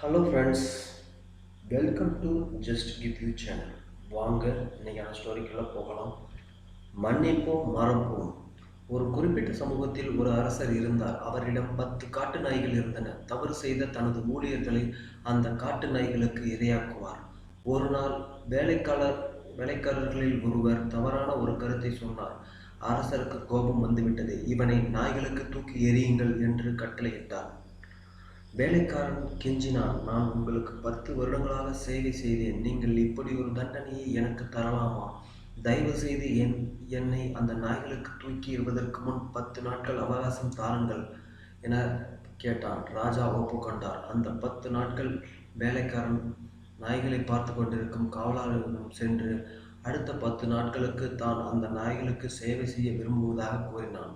Hello friends welcome to just give you channel வாங்க இன்றைக்கான ஸ்டோரிக்குள்ளே போகலாம். மன்னிப்போம் மறப்போம். ஒரு குறிப்பிட்ட சமூகத்தில் ஒரு அரசர் இருந்தார் அவரிடம் பத்து காட்டு நாய்கள் இருந்தன. தவறு செய்த தனது ஊழியர்களை அந்த காட்டு நாய்களுக்கு இரையாக்குவார். ஒரு நாள் வேலைக்காரர் வேலைக்காரர்களில் ஒருவர் தவறான ஒரு கருத்தை சொன்னார். அரசருக்கு கோபம் வந்துவிட்டது. இவனை நாய்களுக்கு தூக்கி எறியுங்கள் என்று கட்டளையிட்டார். வேலைக்காரன் கெஞ்சினான் நான் உங்களுக்கு பத்து வருடங்களாக சேவை செய்தேன். நீங்கள் இப்படி ஒரு தண்டனையை எனக்கு தரலாமா? தயவு செய்து என் என்னை அந்த நாய்களுக்கு தூக்கி எறிவதற்கு முன் பத்து நாட்கள் அவகாசம் தாருங்கள் என கேட்டான். ராஜா ஒப்புக்கொண்டார் அந்த பத்து நாட்கள் வேலைக்காரன் நாய்களை பார்த்து கொண்டிருக்கும் காவலாளரிடம் சென்று அடுத்த பத்து நாட்களுக்கு தான் அந்த நாய்களுக்கு சேவை செய்ய விரும்புவதாக கூறினான்.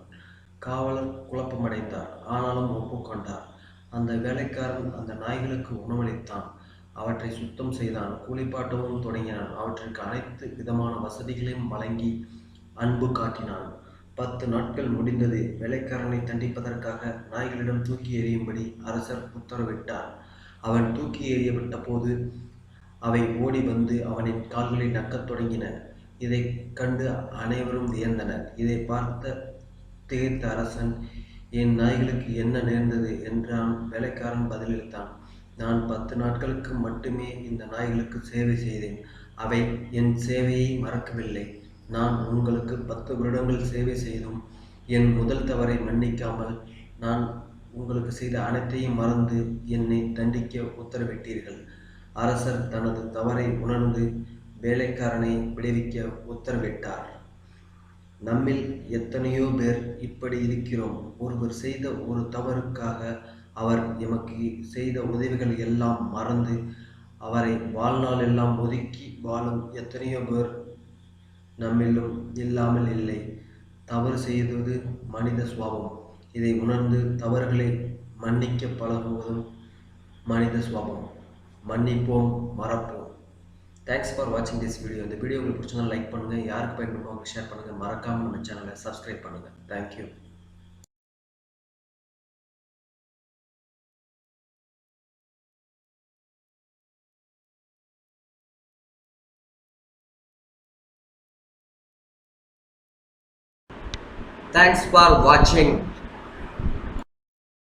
காவலர் குழப்பமடைந்தார். ஆனாலும் ஒப்புக்கொண்டார் அந்த வேலைக்காரன் அந்த நாய்களுக்கு உணவளித்தான். அவற்றை சுத்தம் செய்தான். கூலிப்பாட்டவும் தொடங்கினான். அவற்றிற்கு அனைத்து விதமான வசதிகளையும் வழங்கி அன்பு காட்டினான். பத்து நாட்கள் முடிந்தது. வேலைக்காரனை தண்டிப்பதற்காக நாய்களிடம் தூக்கி எறியும்படி அரசர் உத்தரவிட்டார். அவன் தூக்கி எறியப்பட்ட போது அவை ஓடி வந்து அவனின் கால்களை நக்கத் தொடங்கின. இதை கண்டு அனைவரும் வியந்தனர். இதை பார்த்த திகைத்த அரசன் என் நாய்களுக்கு என்ன நேர்ந்தது என்றான் வேலைக்காரன் பதிலளித்தான். நான் பத்து நாட்களுக்கு மட்டுமே இந்த நாய்களுக்கு சேவை செய்தேன். அவை என் சேவையை மறக்கவில்லை. நான் உங்களுக்கு பத்து வருடங்கள் சேவை செய்தும். என் முதல் தவறை மன்னிக்காமல் நான் உங்களுக்கு செய்த அனைத்தையும் மறந்து என்னை தண்டிக்க உத்தரவிட்டீர்கள். அரசர் தனது தவறை உணர்ந்து வேலைக்காரனை விடுவிக்க உத்தரவிட்டார். நம்மில் எத்தனையோ பேர் இப்படி இருக்கிறோம். ஒருவர் செய்த ஒரு தவறுக்காக அவர் எமக்கு செய்த உதவிகள் எல்லாம் மறந்து அவரை வாழ்நாள் எல்லாம் ஒதுக்கி வாழும் எத்தனையோ பேர் நம்மிலும் இல்லாமல் இல்லை. தவறு செய்வது மனித சுவாபம் இதை உணர்ந்து தவறுகளை மன்னிக்க பழகுவதும் மனித சுவாபம் மன்னிப்போம் மறப்போம். தேங்க்ஸ் ஃபார் வாட்சிங் திஸ் வீடியோ இந்த வீடியோ உங்களுக்கு பிடிச்சதா லைக் பண்ணுங்கள் யாருக்கு பயன்படுமோ அவங்க ஷேர் பண்ணுங்கள் மறக்காமல் நம்ம சேனலை சப்ஸ்கிரைப் பண்ணுங்கள் தேங்க்யூ Thanks for watching.